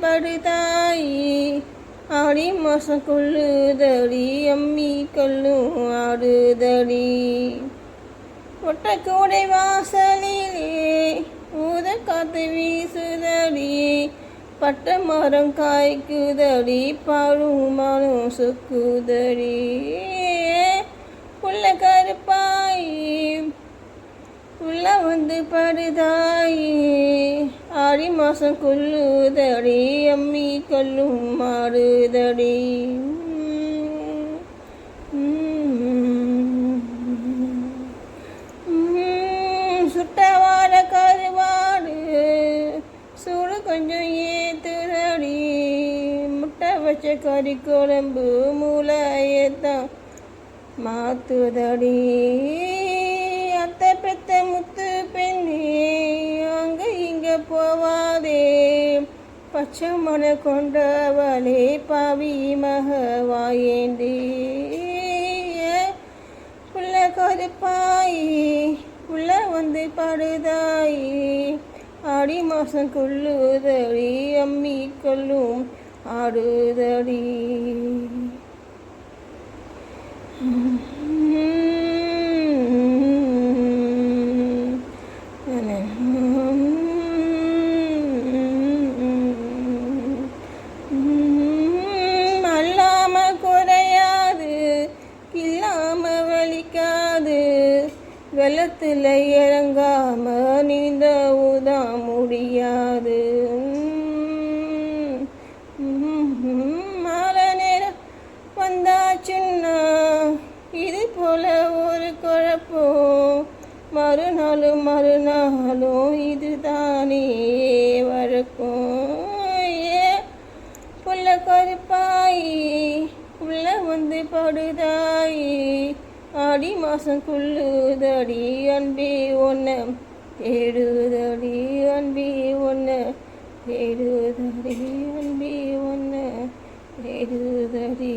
படுதாயி ஆடி மாசம் கொள்ளுதடி அம்மி கல்லும் ஆடுதடி. ஒட்டக்கூடை வாசலிலே காத்து வீசுதடி பட்ட மரம் காய்க்குதடி பாழும் மாலும் சுக்குதடி உள்ள கருப்பாயி உள்ள வந்து படுதாயி ஆடி மாசம் கொல்லுதடி அம்மி கல்லும் மாறுதடி. கொஞ்சம் ஏத்துதடி முட்டை வச்ச கறி குழம்பு மூளையத்தான் மாத்துதடி. அத்தை பெத்த முத்து பெண்ணே அங்கே இங்கே போவாதே. பச்சை மன கொண்டவளே பாவி மக வாயேண்டி. உள்ள கருப்பாயி உள்ள வந்து படுதாயி. ஆடி மாசம் கொள்ளுதடி அம்மி கொள்ளும் ஆடுதடி. அல்லாம குறையாது இல்லாம வலிக்காது. வெள்ளத்துல இறங்காம நீந்தவும் மறுநாளும் மறுநாளும் இது தானே வழக்கம் ஏ புள்ள கருப்பாயி உள்ள வந்து படுதாயி. ஆடி மாசம் குள்ளுதடி அன்பே ஒன்று தேடுதடி அன்பே ஒன்று தேடுதடி அன்பே ஒன்று தேடுதடி.